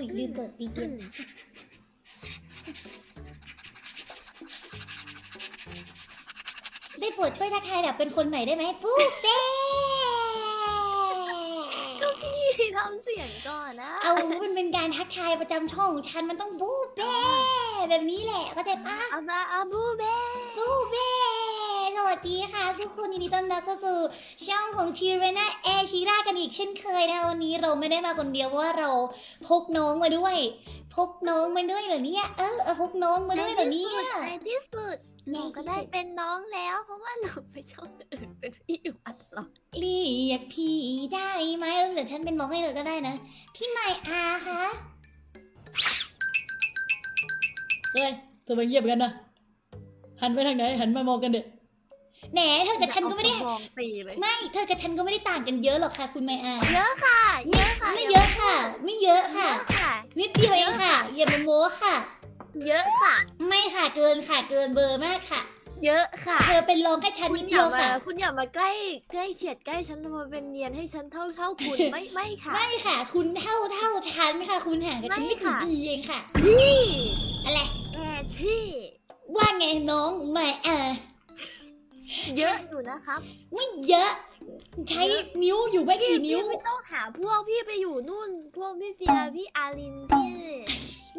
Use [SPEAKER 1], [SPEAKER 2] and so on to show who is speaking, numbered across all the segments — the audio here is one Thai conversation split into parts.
[SPEAKER 1] อุ้ยลืมเปิดซีเกมได้โปรดช่วยทักทายแบบเป็นคนใหม่ได้ไหมปุ๊บเต้
[SPEAKER 2] พี่ทำเสียงก่อนนะ
[SPEAKER 1] เอามันเป็นการทักทายประจำช่องของฉันมันต้องบู๊เบ้แบบนี้แหละเข้าใจปะ
[SPEAKER 2] อาบาอาบูเบ
[SPEAKER 1] บูเบ้สวัส ดีค่ะทุกคนยินดีต้อนรับเข้าสู่ช่องของทีเรนาแอร์ชิรากันอีกเช่นเคยนะคะวันนี้เราไม่ได้มาคนเดียวเพราะว่าเราพกน้องมาด้วย พกน้องมาด้วยเหรอเนี่ยเออเออพกน้องมาด้วยเหรอเนี่ย
[SPEAKER 2] ในที่สุดหนูก็ได้เป็นน้องแล้ว เพราะว่าหนูไปช่องอื่นเป็นพี่วัดหรอก
[SPEAKER 1] เรียกพี่ได้ไหมเออเดี๋ยวฉันเป็นน้องให้เธอก็ได้นะ พี่ไมอาคะเฮ้ยทำไมเงียบกันนะหันไปทางไหนหันมามองกันเด็ แหนเธอกับฉันก็ไม่ได้
[SPEAKER 2] มองตีเลย
[SPEAKER 1] ไม่เธอกับฉันก็ไม่ได้ต่างกันเยอะหรอกค่ะ คุณไมอา
[SPEAKER 2] เยอะค่ะ เยอะค่ะ
[SPEAKER 1] ไม่เยอะค่ะ ไม่เยอะ
[SPEAKER 2] เย
[SPEAKER 1] ค่ะ
[SPEAKER 2] อะค่ะ
[SPEAKER 1] นิดเดียวเองค่ะ อย่ามาโม้ค่ะ
[SPEAKER 2] เยอะค่ะ
[SPEAKER 1] ไม่ค่ะเกินค่ะเกินเบอร์มากค่ะ
[SPEAKER 2] เยอะค่ะ
[SPEAKER 1] เธอเป็นรองแค่ฉัน
[SPEAKER 2] คุ
[SPEAKER 1] นิ
[SPEAKER 2] ณ
[SPEAKER 1] ด
[SPEAKER 2] อ
[SPEAKER 1] เดี
[SPEAKER 2] ย่า
[SPEAKER 1] ยว
[SPEAKER 2] มา
[SPEAKER 1] ค่ะ
[SPEAKER 2] คุณอย่ามาใกล้ใกล้เฉียดใกล้ฉันทำมาเป็นเนียนให้ฉันเท่าเท่าคุณไม่ไม่ค่ะ
[SPEAKER 1] ไม่ค่ะ คุณเท่าเท่าฉันค่ะ คุณห่างกับฉัน
[SPEAKER 2] ไม่
[SPEAKER 1] ไม่กี่
[SPEAKER 2] ค่ะ
[SPEAKER 1] ปีเองค่ะ
[SPEAKER 2] นี่
[SPEAKER 1] อะไร
[SPEAKER 2] แอร์ชี่
[SPEAKER 1] ว่าไงน้องไมอา
[SPEAKER 2] เยอะอยู่นะครับ
[SPEAKER 1] ไม่เยอะ ใช้นิ้วอยู่ไม่
[SPEAKER 2] พี่
[SPEAKER 1] กี่นิ้ว
[SPEAKER 2] พี่ไม่ต้องหาพวกพี่ไปอยู่นู่น พวกพี่เฟียพี่อารินพี่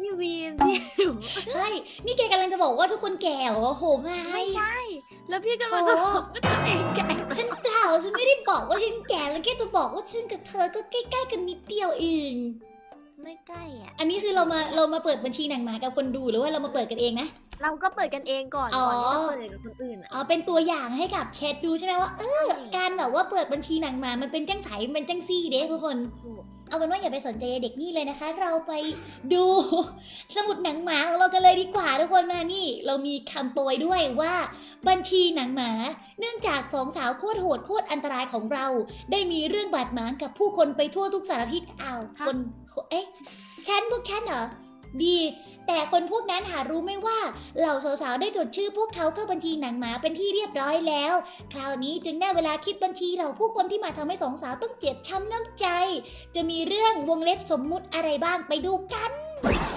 [SPEAKER 2] พี่วีนพี่
[SPEAKER 1] เฮ้ยนี่แกกำลังจะบอกว่าทุกคนแก่เหรอโหไม่
[SPEAKER 2] ไม่ใช่ แล้วพี่ก็มาจะบอกว่าตัวเองแก่
[SPEAKER 1] ฉันเปล่าฉันไม่ได้บอกว่าฉันแก่แล้วแค่จะบอกว่าฉันกับเธอก็ใกล้ๆกันนิดเดียวเอง
[SPEAKER 2] ไม่ใกล้อะ
[SPEAKER 1] อันนี้คือเรามาเรามาเปิดบัญชีหนังหมากับคนดูหรือว่าเรามาเปิดกันเองนะ
[SPEAKER 2] เราก็เปิดกันเองก่อน
[SPEAKER 1] อ๋อ
[SPEAKER 2] ก่อนที่จะเปิดกับคนอื่นอะ
[SPEAKER 1] อ๋อเป็นตัวอย่างให้กับแชทดูใช่ไหมว่าเออการแบบว่าเปิดบัญชีหนังหมา มันเป็นจังไสมันเป็นจังซี่เด้ทุกคน
[SPEAKER 2] ถูก
[SPEAKER 1] เอาเป็นว่าอย่าไปสนใจเด็กนี่เลยนะคะ เราไปดู สมุดหนังหมาของเรากันเลยดีกว่าทุกคนมานี่ เรามีคำโปรยด้วยว่าบัญชีหนังหมา เนื่องจากสองสาวโคตรโหดโคตรอันตรายของเรา ได้มีเรื่องบาดหมางกับผู้คนไปทั่วทุกสารทิศอ้าวคน เอ๊ะฉันพวกฉันเหรอดี แต่คนพวกนั้นหารู้ไม่ว่า เหล่าสาวๆได้จดชื่อพวกเขาเข้าบัญชีหนังหมาเป็นที่เรียบร้อยแล้ว คราวนี้จึงได้เวลาคิดบัญชีเหล่าผู้คนที่มาทำให้สองสาวต้องเจ็บช้ำน้ำใจ จะมีเรื่องวงเล็บสมมุติอะไรบ้างไปดูกัน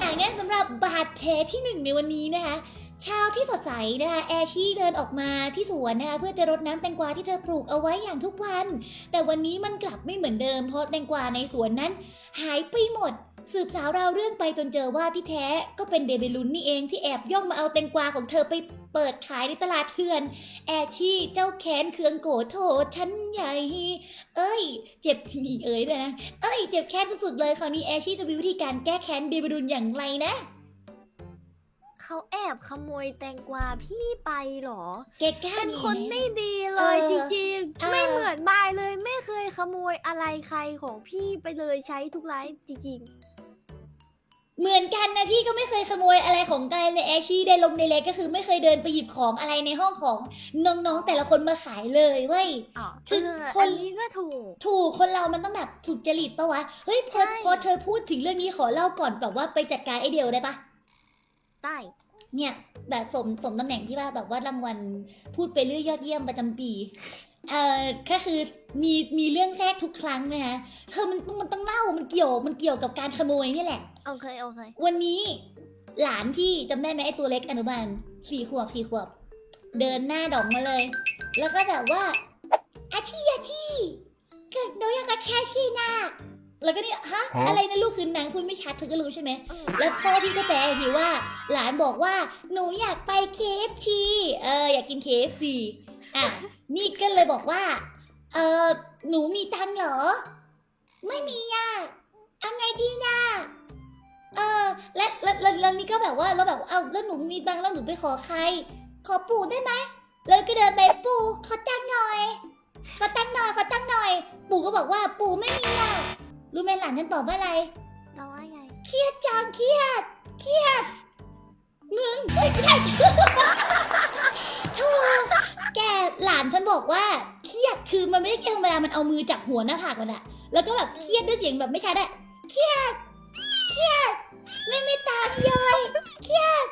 [SPEAKER 1] อ่างั้นสำหรับบาดแผลที่หนึ่งในวันนี้นะคะเช้าที่สดใสนะคะแอชี่เดินออกมาที่สวนนะคะเพื่อจะรดน้ำแตงกวาที่เธอปลูกเอาไว้อย่างทุกวัน แต่วันนี้มันกลับไม่เหมือนเดิมเพราะแตงกวาในสวนนั้น หายไปหมด สืบสาวราวเรื่องไปจนเจอว่าที่แท้ก็เป็นเดบิลุนนี่เองที่แอบย่องมาเอาแตงกวาของเธอไปเปิดขายในตลาดเถื่อน แอร์ชี่เจ้าแค้นเคืองโกรธโถชั้นใหญ่ เอ้ย เจ็บมีเอ้ยเลยนะ เอ้ย เจ็บแค้นสุดๆเลยคราวนี้แอร์ชี่จะมีวิธีการแก้แค้นเดบิลุนอย่างไรนะ
[SPEAKER 2] เขาแอบขโมยแตงกวาพี่ไปเหรอ
[SPEAKER 1] แกกล้า
[SPEAKER 2] เป็น
[SPEAKER 1] หนี
[SPEAKER 2] คน
[SPEAKER 1] ไหม
[SPEAKER 2] ไม่ดีเลย
[SPEAKER 1] เออ
[SPEAKER 2] จริง
[SPEAKER 1] เออ
[SPEAKER 2] ๆไม่เหมือนบายเลยไม่เคยขโมยอะไรใครของพี่ไปเลยใช้ทุกไลฟ์จริง
[SPEAKER 1] เหมือนกันนะพี่ก็ไม่เคยขโมยอะไรของกันเลยแอร์ชี่ได้ลงในเล็กก็คือไม่เคยเดินไปหยิบของอะไรในห้องของน้องๆ แต่ละคนมาขายเลยเว้ย
[SPEAKER 2] ๆอ๋อ
[SPEAKER 1] คือ
[SPEAKER 2] เออ
[SPEAKER 1] คน
[SPEAKER 2] อันนี้ก็ถูก
[SPEAKER 1] ถูกคนเรามันต้องแบบถูกจริตปะวะ เฮ้ยพอ
[SPEAKER 2] ใช่
[SPEAKER 1] พอเธอพูดถึงเรื่องนี้ขอเล่าก่อนแบบว่าไปจัดการไอเดียวได้ปะ
[SPEAKER 2] ได้
[SPEAKER 1] เนี่ยแบบสมสมตำแหน่งที่ว่าแบบว่ารางวัลพูดไปเรื่อยยอดเยี่ยมประจำปี เอ่อก็คือมีมีเรื่องแทรกทุกครั้งนะคะเธอมันมันต้องเล่ามันเกี่ยวมันเกี่ยวกับการขโมยนี่แหละ
[SPEAKER 2] โอเคโอเค
[SPEAKER 1] วันนี้หลานพี่จำได้ไหมไอตัวเล็กอนุบาลสี่ขวบสี่ขวบ เดินหน้าดองมาเลย แล้วก็แบบว่าอาชีอาชีเกิดโดยากาแคชีนาแล้วก็เนี่ยฮะ
[SPEAKER 3] ฮะ
[SPEAKER 1] อะไรนะลูกคืนนางพูดไม่ชัดเธอก็รู้ใช่ไหม
[SPEAKER 2] เออ
[SPEAKER 1] แล้วพ่อพี่ก็แปลทีว่า หลานบอกว่า หนูอยากไป KFC เอออยากกิน KFC อะนี่ก็เลยบอกว่า เออหนูมีตังค์เหรอ ไม่มีอะเอาไงดีนะเออและแล้วแล้วแล้วนี่ก็แบบว่าแล้วแบบเอาแล้วหนูมีตังค์แล้วหนูไปขอใคร ขอปู่ได้ไหมเลยก็เดินไปปู่ขอตังค์หน่อยขอตังค์หน่อยขอตังค์หน่อย ปู่ก็บอกว่าปู่ไม่มีอะรู้ไหมหลานฉันตอบว่าอะไร
[SPEAKER 2] เราว่าไง
[SPEAKER 1] เครียดจังเครียดเครียดมึงเฮ้ยเครียดเธอ แกหลานฉันบอกว่าเครียดคือมันไม่ได้เครียดธรรมดามันเอามือจับหัวหน้าผากมันอะแล้วก็แบบเครียดด้วยเสียงแบบไม่ชัดอะเครียดเครียดไม่ไม่ตามยายเครียด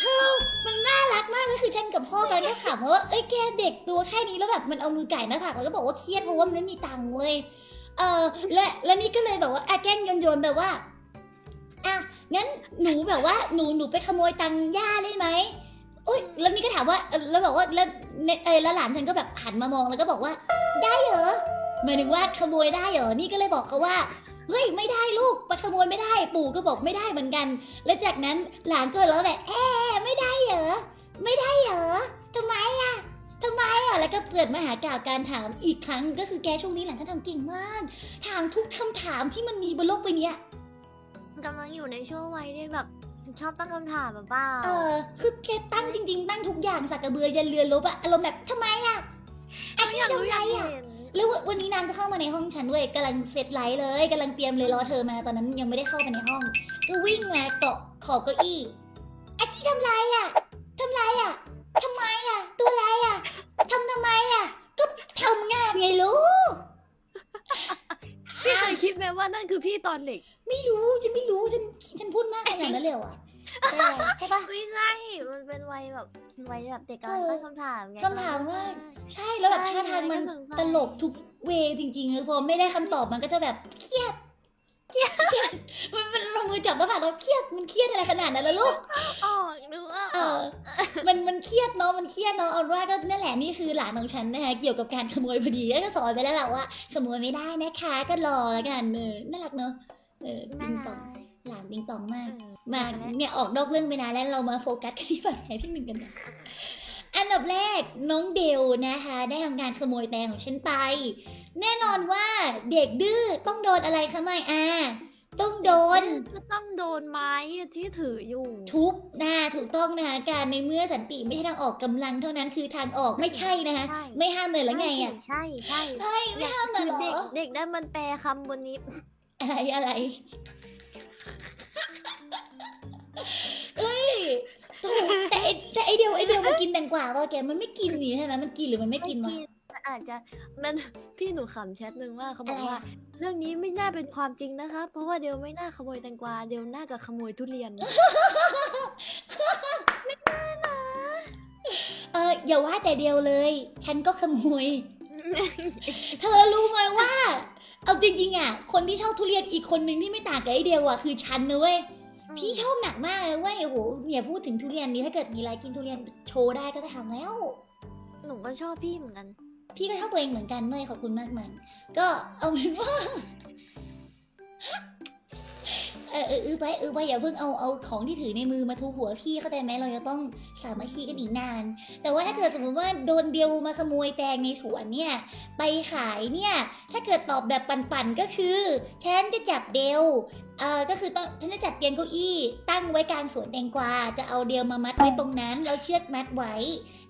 [SPEAKER 1] เธอมันน่ารักมากเลยคือฉันกับพ่อกันก็ขำว่าเอ้ยแกเด็กตัวแค่นี้แล้วแบบมันเอามือไก่หน้าผากแล้วก็บอกว่าเครียดเพราะว่ามันไม่มีตังค์เว้ยเออและและนี่ก็เลยแบบว่าอะแกล้งโยนๆแบบว่าอะงั้นหนูแบบว่าหนูหนูไปขโมยตังค์ย่าได้ไหม อุ้ยแล้วนี่ก็ถามว่าเออแล้วบอกว่าแล้วเนเออแล้วหลานฉันก็แบบหันมามองแล้วก็บอกว่า ได้เหรอหมายถึงว่าขโมยได้เหรอนี่ก็เลยบอกเขาว่าเฮ้ยไม่ได้ลูกไปขโมยไม่ได้ ปู่ก็บอกไม่ได้เหมือนกัน แล้วจากนั้นหลานก็ร้องแบบเอ๊ะไม่ได้เหรอไม่ได้เหรอทำไมอะทำไมอะแล้วก็เปิดมาหากาวการถามอีกครั้งก็คือแกช่วงนี้หลานก็ทำเก่งมาก ถามทุกคำถามที่มันมีบนโลกใบเนี้ย
[SPEAKER 2] กำลังอยู่ในช่วงวัยที่แบบ ชอบตั้งคำถามแบบเปล่า
[SPEAKER 1] เออคือแกตั้งจริง ๆ ตั้งทุกอย่างสักกระเบือยันเรือลบอะอารมณ์แบบทำไมอะอาชีพ
[SPEAKER 2] อยาก
[SPEAKER 1] ทำ
[SPEAKER 2] รู้
[SPEAKER 1] ไร
[SPEAKER 2] อยาก
[SPEAKER 1] อะ
[SPEAKER 2] เห็น
[SPEAKER 1] แล้ววันนี้นางก็เข้ามาในห้องฉันด้วยกำลังเซตไลท์เลยกำลังเตรียมเลยรอเธอมาตอนนั้นยังไม่ได้เข้าไปในห้อง ก็วิ่งมาเกาะขอบเก้าอี้อาชีพทำไรอะทำไรอะทำไมอะตัวอะไรอะทำทำไมอะก็ทำงานไงลูก
[SPEAKER 2] พี่เคยคิดไหมว่านั่นคือพี่ตอนเด็ก
[SPEAKER 1] ไม่รู้ฉันไม่รู้ฉันฉันพูดมากขนาดนั้นเลยเหรอวะใช่ใช่ปะ
[SPEAKER 2] ไม่ใช่ มันเป็นวัยแบบวัยแบบเด็กกำลัง
[SPEAKER 1] เออ
[SPEAKER 2] ตั้งคำถามไง
[SPEAKER 1] คำถามว่า ใช่แล้วแบบ
[SPEAKER 2] ใช่
[SPEAKER 1] ท่าทางมัน
[SPEAKER 2] ก็สงสัย
[SPEAKER 1] ตลกทุกเวย์จริงๆเลยพอไม่ได้คำตอบมันก็จะแบบเครียดเครียดมันมันลงมือจับแล้วค่ะเราเครียดมันเครียดอะไรขนาดนั้นล่ะลูก
[SPEAKER 2] ออกนึกว่า
[SPEAKER 1] เอ
[SPEAKER 2] ออ
[SPEAKER 1] อกมันมันเครียดเนาะมันเครียดเนาะเอาว่าก็นั่นแหละนี่คือหลานของฉันนะคะเกี่ยวกับการขโมยพอดีก็สอนไปแล้วแหละว่าขโมยไม่ได้นะคะ ก็รอแล้วกันเออน่ารักเนาะ เออติ
[SPEAKER 2] น่าง
[SPEAKER 1] ต
[SPEAKER 2] รั
[SPEAKER 1] อง
[SPEAKER 2] ก
[SPEAKER 1] หลานติงตองมาก
[SPEAKER 2] เออ
[SPEAKER 1] มาเนี่ยออกนอกเรื่องไปนานแล้วเรามาโฟกัสกันที่บาดแผลที่หนึ่งกันนะอันดับแรกน้องเดลนะคะ ได้ทำการขโมยแตงของฉันไป แน่นอนว่าเด็กดื้อต้องโดนอะไรคะไม่อาต้องโดน
[SPEAKER 2] ก็ต้องโดนไม้ที่ถืออยู่
[SPEAKER 1] ทุบนะถูกต้องนะคะการในเมื่อสันติไม่ใช่ทางออกกำลังเท่านั้นคือทางออกไม่ใช่นะคะ
[SPEAKER 2] ใช่
[SPEAKER 1] ไม่ห้ามเลยแล้วไงอะ
[SPEAKER 2] ใช่ใช่
[SPEAKER 1] เฮ้ยไม่ห้ามเลยเหร
[SPEAKER 2] เด็ก
[SPEAKER 1] อ
[SPEAKER 2] เด็กได้มันแปลคำบนนี้
[SPEAKER 1] อะไรอะไรเอ้ยโถ่แต่ไอ้แต่ไอเดียวไอเดียวมันกินแตงกวาป่ะแกมันไม่กินนี่ใช่ไหมมันกินหรือมันไม่กินวะ
[SPEAKER 2] มันอาจจะมันพี่หนูขำแชทหนึ่งว่าเขาบอก
[SPEAKER 1] อะไร
[SPEAKER 2] ว่า
[SPEAKER 1] อะ
[SPEAKER 2] เรื่องนี้ไม่น่าเป็นความจริงนะคะ เพราะว่าเดลไม่น่าขโมยแตงกวาเดลน่าจะขโมยทุเรียน
[SPEAKER 1] เอออย่าว่าแต่เดียวเลย ฉันก็ขโมย เธอรู้ไหมว่า เอาจริงๆอะ คนที่ชอบทุเรียนอีกคนนึงที่ไม่ต่างกับไอเดียวอะคือฉันนะเว้ย พี่ชอบหนักมากเลยเว้ยโอ้โหอย่าพูดถึงทุเรียนนี้ถ้าเกิดมีอะไรกินทุเรียนโชว์ได้ก็จะทำแล้ว
[SPEAKER 2] หนูก็ชอบพี่เหมือนกัน
[SPEAKER 1] พี่ก็ชอบตัวเองเหมือนกันเว้ยขอบคุณมากมันก็เอาเป็นว่า เออเออเออไปเออไปอย่าเพิ่งเอาเอาของที่ถือในมือมาทุบหัวพี่เข้าใจไหมเราจะต้องสามัคคีกันอีกนาน แต่ว่าถ้าเกิดสมมติว่าโดนเดียวมาขโมยแตงในสวนเนี่ยไปขายเนี่ยถ้าเกิดตอบแบบปั่นๆก็คือฉันจะจับเดลเออก็คือต้องฉันจะจัดเตียงเก้าอี้ตั้งไว้กลางสวนแตงกวาจะเอาเดลมามัดไว้ตรงนั้นแล้วเชือกมัดไว้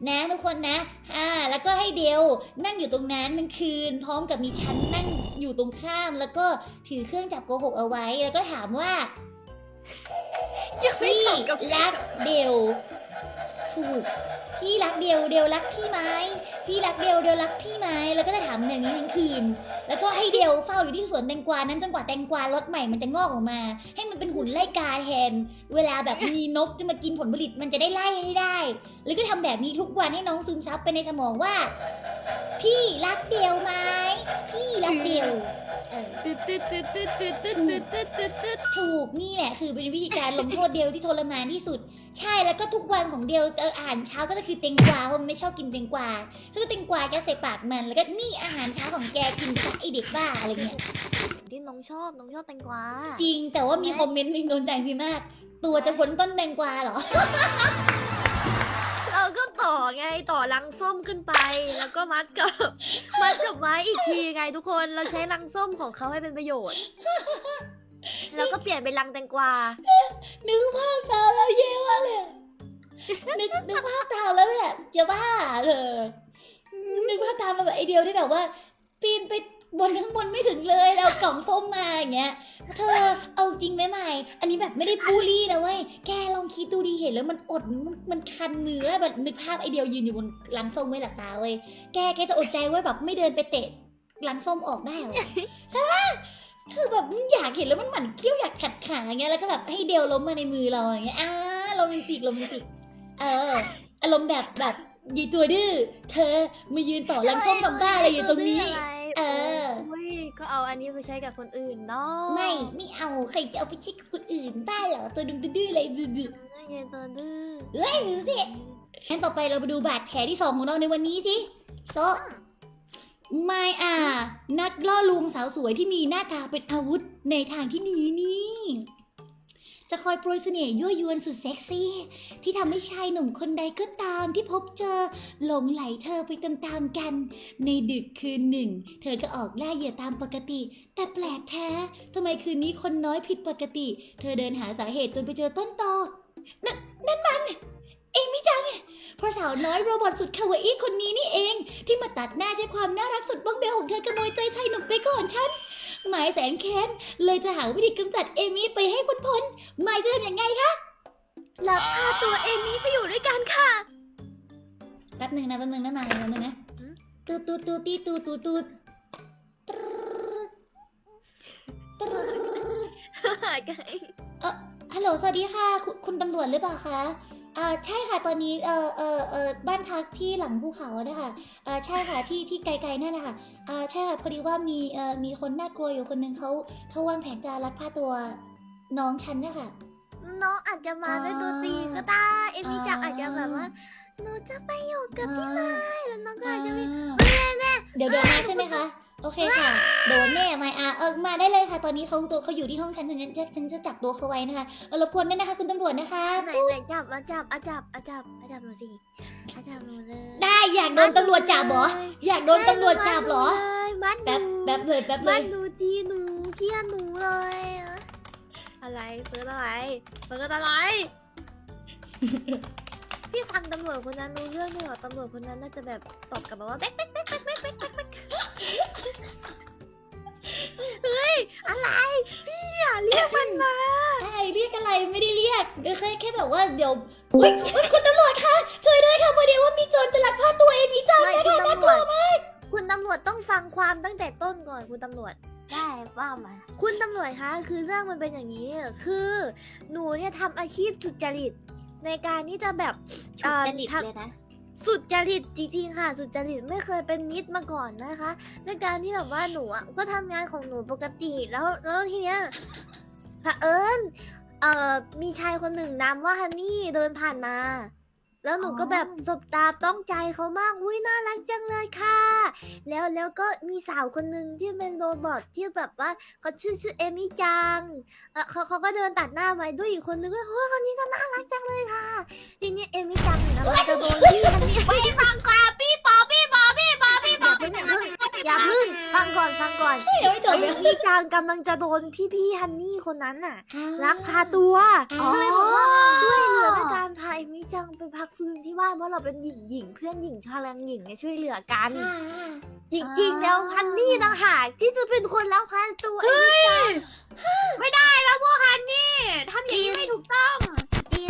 [SPEAKER 1] นะทุกคนนะอ่าแล้วก็ให้เดลนั่งอยู่ตรงนั้นมันคืนพร้อมกับมีฉันนั่ง อยู่ตรงข้ามแล้วก็ถือเครื่องจับโกหกเอาไว้ แล้วก็ถามว่า
[SPEAKER 2] ยังไม่
[SPEAKER 1] พี่
[SPEAKER 2] จบกับ
[SPEAKER 1] รักเดลถูกพี่รักเดลเดลรักพี่ไหมพี่รักเดลเดลรักพี่ไหมแล้วก็จะถามอย่างนี้ทั้งคืน แล้วก็ให้เดลเฝ้าอยู่ที่สวนแตงกวานั้นจนกว่าแตงกวารสใหม่มันจะงอกออกมา ให้มันเป็นหุ่นไล่กาแทน เวลาแบบมีนกจะมากินผลผลิตมันจะได้ไล่ให้ได้ แล้วก็ทำแบบนี้ทุกวันให้น้องซึมซับไปในสมองว่า พี่รักเดลไหมพี่รักเดลเออ
[SPEAKER 2] ตึ๊ดตึ๊ดตึ๊ดตึ๊ดตึ๊ดตึ๊ดตึ๊ดตึ๊ดตึ๊ดตึ๊ด
[SPEAKER 1] ถูกนี่แหละคือเป็นวิธีการลงโทษเดลที่ทรมานที่สุด ใช่แล้วก็ทุกวันของเดลเอออาหารเช้าก็จะคือเต็งกวาเพราะมันไม่ชอบกินเต็งกวาซึ่งเต็งกวาแกใส่ปากมันแล้วก็นี่อาหารเช้าของแกกินซะไอเด็กบ้าอะไรเงี้ย
[SPEAKER 2] ที่น้องชอบน้องชอบแตงกวา
[SPEAKER 1] จริงแต่ว่ามีคอมเมนต์หนึงโดนใจพี่มาก ตัวจะพ้นต้นแตงกวาเหรอ
[SPEAKER 2] เรา ก็ต่อไงต่อลังส้มขึ้นไป แล้วก็มัดกับ มัดกับไม้อีกทีไงทุกคนเราใช้ลังส้มของเขาให้เป็นประโยชน์ แล้วก็เปลี่ยนเป็นลังแตงกวา
[SPEAKER 1] นึกภาพตามแล้วเย่มากเลยอะนึกนึกภาพตามแล้วแบบจะบ้าเลยนึกภาพตามมาแบบไอเดียวที่แบบว่า ปีนไป บนข้างบนไม่ถึงเลยแล้วกล่องส้มมาอย่างเงี้ย เธอเอาจริงไหมใหม่ อันนี้แบบไม่ได้บูลลี่นะเว้ย แกลองคิดดูดีเห็นแล้วมันอดมันมันคันมือแล้วแบบนึกภาพไอเดียวยืนอยู่บนลังส้มไว้หลับตาเว้ย แกแกจะอดใจไว้แบบไม่เดินไปเตะลังส้มออกได้เหรอใช่ปะคือแบบอยากเห็นแล้วมันหมั่นเคี้ยวอยากขัดขาอย่างเงี้ยแล้วก็แบบให้เดียวล้มมาในมือเราอย่างเงี้ยอ่าโรแมนติกโรแมนติก เออ อารมณ์แบบแบบยีตัวดื้อ เธอมายืนต่อลังส้มทำบ้าอะไรอยู่ตรงนี้ เออ
[SPEAKER 2] อุ้ยก็เอาอันนี้ไปใช้กับคนอื่นเนาะ
[SPEAKER 1] ไม่ไม่เอาใครจะเอาไปชิคกับคนอื่นบ้าเหรอตัวดุมดื้อๆอะไรบึ้
[SPEAKER 2] นั่นไงตัวดื้อ
[SPEAKER 1] เฮ้ยดูสิงั้นต่อไปเรามาดูบาดแผลที่สองของเราในวันนี้สิโซะไม่อะนักล่อลวงสาวสวยที่มีหน้าตาเป็นอาวุธในทางที่ดีนี่ จะคอยโปรยเสน่ห์ยั่วยวนสุดเซ็กซี่ ที่ทำให้ชายหนุ่มคนใดก็ตามที่พบเจอหลงไหลเธอไปตามๆกัน ในดึกคืนหนึ่ง เธอก็ออกล่าเหยื่อตามปกติ แต่แปลกแท้ทำไมคืนนี้คนน้อยผิดปกติ เธอเดินหาสาเหตุจนไปเจอต้นตอนั่นนั่นมัน เองมิจังเพราะสาวน้อยโรบอทสุดคาวาอี้คนนี้นี่เอง ที่มาตัดหน้าใช้ความน่ารักสุดบ้องเบลของเธอกระโมยใจชายหนุ่มไปก่อนฉัน หมายแสนแค้นเลยจะหาวิธีกำจัดเอมี่ไปให้พ้นพ้นๆหมายจะทำยังไงคะ
[SPEAKER 2] แล้วพาตัวเอมี่ไปอยู่ด้วยกันค่ะ
[SPEAKER 1] แป๊บหนึ่งนะแป๊บหนึ่งนะนายแป๊บหนึ่งนะ
[SPEAKER 2] หืม
[SPEAKER 1] ตูดตูดตูดตีตูดตูดตูดตรึดตรึด
[SPEAKER 2] ไก่
[SPEAKER 1] ฮัลโหล สวัสดีค่ะคุณคุณตำรวจหรือเปล่าคะ อ่าใช่ค่ะตอนนี้เอ่อเอ่อเอ่อบ้านพักที่หลังภูเขาอะนะคะอ่าใช่ค่ะที่ที่ไกลๆนั่นนะคะอ่าใช่ค่ะพอดีว่ามีเอ่อมีคนน่ากลัวอยู่คนหนึ่งเขาเขาวางแผนจะลักพาตัวน้องฉันนะคะ
[SPEAKER 2] น้องอาจจะมาด้วยตัวตีก็ได้ เอมี่จังอาจจะแบบว่าหนูจะไปอยู่กับพี่ไม้แล้วน้องก็อาจจะไม่
[SPEAKER 1] เดี๋ยวโดนนะใช่ไหมคะ โอเคค่ะ โดนแน่ไม่อะเออมาได้เลยค่ะ ตอนนี้เขาตัวเขาอยู่ที่ห้องฉันฉันจะฉันจะจับตัวเขาไว้นะคะเออรบกวนด้วยนะคะ คุณตำรวจนะคะ
[SPEAKER 2] ไหนไหนจับมาจับอาจับอาจับอาจับหนูสิอาจับหนูเลย
[SPEAKER 1] ได้อยากโดนตำรวจจับเหรออยากโดนตำรวจจับเหรอ
[SPEAKER 2] มัดห
[SPEAKER 1] แป๊บ
[SPEAKER 2] นู
[SPEAKER 1] แป๊บเลยแป๊บเล
[SPEAKER 2] มั
[SPEAKER 1] ย
[SPEAKER 2] ดหนูทีหนูเกลียดหนูเลยอะอะไรเปิดอะไรเปิดอะไรพี่ฟังตำรวจคนนั้นรู้เรื่องด้วยเหรอตำรวจคนนั้นน่าจะแบบตอบกลับมาว่าเบ๊กเบ๊กเบ๊กเบ๊กเบ๊กเบ๊ก เบ๊กเบ๊กเฮ้ย อะไร พี่อย่าเรียกมันมา
[SPEAKER 1] ใช่เรียกอะไรไม่ได้เรียกเดี๋ยวแค่แค่แบบว่าเดี๋ยวอุ๊ยอุ๊ยคุณตำรวจคะช่วยด้วยค่ะพอดีว่ามีโจรจะลักพาตัวเอมี่จัง
[SPEAKER 2] ไม่
[SPEAKER 1] นะ
[SPEAKER 2] คุณ
[SPEAKER 1] คะน่า
[SPEAKER 2] ตำ
[SPEAKER 1] ก
[SPEAKER 2] ร
[SPEAKER 1] ลั
[SPEAKER 2] ว
[SPEAKER 1] ว
[SPEAKER 2] จ
[SPEAKER 1] มาก
[SPEAKER 2] คุณตำรวจต้องฟังความตั้งแต่ต้นก่อนคุณตำรวจ
[SPEAKER 3] ได้ว่ามา
[SPEAKER 2] คุณตำรวจคะคือเรื่องมันเป็นอย่างนี้ คือหนูเนี่ยทำอาชีพสุจริต ในการที่จะแบบ
[SPEAKER 3] ฉุกจริต
[SPEAKER 2] อ่า
[SPEAKER 3] เลยนะ
[SPEAKER 2] สุดจริตจริงๆค่ะ สุดจริตไม่เคยเป็นมิตรมาก่อนนะคะ ในการที่แบบว่าหนูอะก็ทำงานของหนูปกติแล้วแล้วทีเนี้ยเผอิญเอ่อมีชายคนหนึ่งนามว่าฮันนี่เดินผ่านมา แล้วหนูก็
[SPEAKER 3] อ๋อ
[SPEAKER 2] แบบสบตาต้องใจเขามากอุ้ยน่ารักจังเลยค่ะ แล้วแล้วก็มีสาวคนหนึ่งที่เป็นโรบอทที่แบบว่าเขาชื่อชื่อเอมี่จังเออเขาเขาก็เดินตัดหน้าไปด้วยอีกคนนึงว่าเฮ้ยคนนี้ก็น่ารักจังเลยค่ะทีนี้เอมี่จังเนี่ยนะมันจะโดนที่ฮันนี่
[SPEAKER 3] ไปฟังก่อนพี่ปอพี่ปอพี่ปอพี่ปอ
[SPEAKER 2] อย่าเพิ่งอย่าเพิ่งอย่าเพิ่งฟังก่อนฟังก่อน
[SPEAKER 1] เดี๋ยวไม่จบ
[SPEAKER 2] เอ
[SPEAKER 1] เลย
[SPEAKER 2] มี่จังกำลังจะโดนพี่พี่ๆฮันนี่คนนั้นน่ะลักพาตัว
[SPEAKER 1] อ๋อ
[SPEAKER 2] ก็เลยบอกว่าช่วยเหลือด้วยการพาเอมี่ จังไปพักฟื้นที่บ้านเพราะเราเป็นหญิงหญิงเพื่อนหญิงพลังหญิงเนี่ยช่วยเหลือกัน
[SPEAKER 1] อ่า
[SPEAKER 2] จริงๆ แล้วฮันนี่ต่างหากที่จะเป็นคนลักพาตัวเอมี่จัง
[SPEAKER 3] ไม่ได้แล้วพวกฮันนี่ทำอย่างนี้ไม่ถูกต้อง
[SPEAKER 2] จริง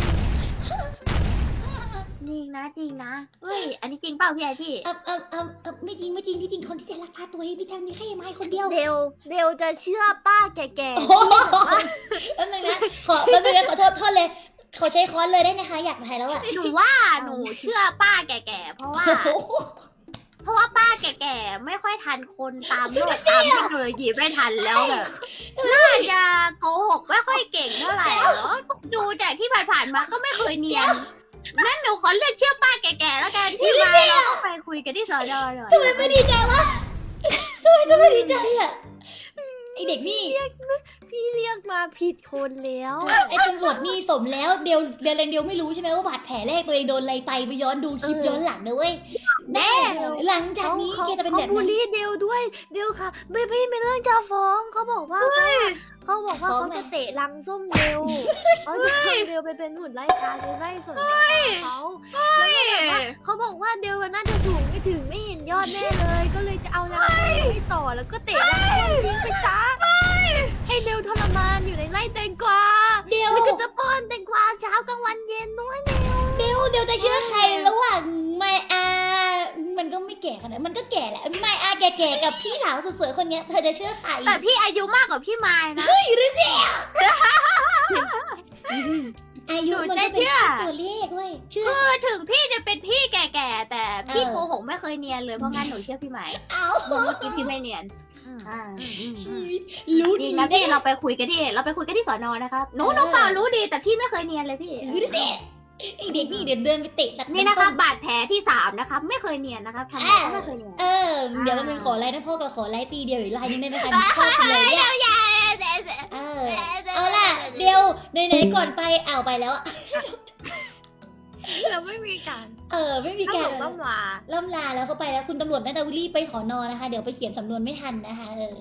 [SPEAKER 3] จริงนะจริงนะเฮ้ยอันนี้จริงเปล่าพี่ไอที่
[SPEAKER 1] เออเออเออเออไม่จริงไม่จริงที่จริงคนที่จะลักพาตัวเอมี่จังมีแค่ไม้คนเดียว
[SPEAKER 2] เดวเดวจะเชื่อป้าแก่ๆ
[SPEAKER 1] โอ้โหแป๊บนึงนะขอแป๊บนึงนะขอโทษโทษเลย ขอใช้ค้อนเลยได้ไหมคะ อยากถ่ายแล้วอะ
[SPEAKER 3] หนูว่าหนูเชื่อป้าแก่ๆ เพราะว่า
[SPEAKER 1] โอ้โห
[SPEAKER 3] เพราะว่าป้าแก่ๆ ไม่ค่อยทันคนตามโลกตามเทคโนโลยีไม่ทันแล้วแบบน่าจะโกหกไม่ค่อยเก่งเท่าไหร่แล้วดูจากที่ผ่านๆมาก็ไม่เคยเนียนงั้นหนูขอเลือกเชื่อป้าแก่ๆ แล้วกันที่มาเราก็ไปคุยกันที่สอนอหน่อย
[SPEAKER 1] ทำไมไม่ดีใจวะทำไมจะไม่ดีใจอะ ไอเด็กนี่
[SPEAKER 2] พี่เรียกมาผิดคนแล้ว
[SPEAKER 1] ไอ้ตำรวจนี่สมแล้วเดียวเดียวเรนเดียวไม่รู้ใช่ไหมว่าบาดแผลแรกตัวเองโดนอะไรไปไปย้อนดูคลิป
[SPEAKER 2] เออ
[SPEAKER 1] ย้อนหลังนะเว้ย
[SPEAKER 3] แน่
[SPEAKER 1] หลังจากนี้
[SPEAKER 2] เขา
[SPEAKER 1] แกจะเป็น
[SPEAKER 2] เขา
[SPEAKER 1] แบบ
[SPEAKER 2] บูล
[SPEAKER 1] นั้น
[SPEAKER 2] ลี่เดวด้วยเดวค่ะ ไม่พี่ไม่เรื่องจะฟ้องเขาบอกว่าเขาบอกว่า
[SPEAKER 1] ฟ้อง
[SPEAKER 2] เขา
[SPEAKER 1] ไหม
[SPEAKER 2] จะเตะลังส้มเดวเขาจะทำเดวไปเป็นหุ่นไล่กาไปไล่ส่วนของเขาแล้วก็แบบว่าเขาบอกว่าเดวน่าจะสูงไม่ถึงไม่เห็นยอดแน่เลย ก็เลยจะเอาลังส้มให้ต่อแล้วก็เตะลังส้มทิ้งไปซะให้เดวทรมานอยู่ในไร่แตงกวา
[SPEAKER 1] เดียว
[SPEAKER 2] แล้วก็จะป้อนแตงกวาเช้ากลางวันเย็นด้วยเดว
[SPEAKER 1] เดียวเดียวจะเชื่อใครระหว่างไมอามันก็ไม่ แก่ขนาดนั้นมันก็แก่แหละไมอาแก่ๆกับพี่สาวสวยๆคนเนี้ยเธอจะเชื่อใคร
[SPEAKER 3] แต่พี่อายุมากกว่าพี่มายนะ
[SPEAKER 1] อายุ
[SPEAKER 3] หนู
[SPEAKER 1] มันก็
[SPEAKER 3] จะ
[SPEAKER 1] เป็น
[SPEAKER 3] เชื่อ
[SPEAKER 1] แค่ตัวเลขเว้ยเชื่อ
[SPEAKER 3] คือถึงพี่จะเป็นพี่แก่ๆแต่พี่
[SPEAKER 1] เออ
[SPEAKER 3] โกหกไม่เคยเนียนเลยเพราะงั้นหนูเชื่อพี่มาย
[SPEAKER 1] เอา
[SPEAKER 3] เมื่อกี้พี่ไม่เนียนอ่า
[SPEAKER 1] ชีวิตรู้
[SPEAKER 3] จ
[SPEAKER 1] ดี
[SPEAKER 3] ริงนะพี่เราไปคุยกันที่เราไปคุยกันที่สอนอนะครับหนูหนูเปล่ารู้ดีแต่พี่ไม่เคยเนียนเลยพี่
[SPEAKER 1] รู้ดิ ไอเด็กนี่เดี๋ยวเดินไปเตะตัด
[SPEAKER 3] นี่นะคะบาดแผลที่สามนะครับไม่เคยเนียนนะครับทำไมก็ไม่เคยเนียน
[SPEAKER 1] เออ เดี๋ยวมันขอไลน์นะพ่อกับขอไลน์ตีเดียวอีกไลน์นึงได้ไหมคะพ่อไปเลยเนี่ยเออเอาล่ะเดี๋ยวไหนๆก่อนไปเอาไปแล้วอะ
[SPEAKER 2] เราไม่มีการ
[SPEAKER 1] เออ ไม่มี
[SPEAKER 2] ต้
[SPEAKER 1] การ
[SPEAKER 2] องต้องลา
[SPEAKER 1] ล่ำลาแล้วก็ไปแล้วคุณตำรวจน่าจะรีบไปขอนอนนะคะ เดี๋ยวไปเขียนสำนวนไม่ทันนะคะเออ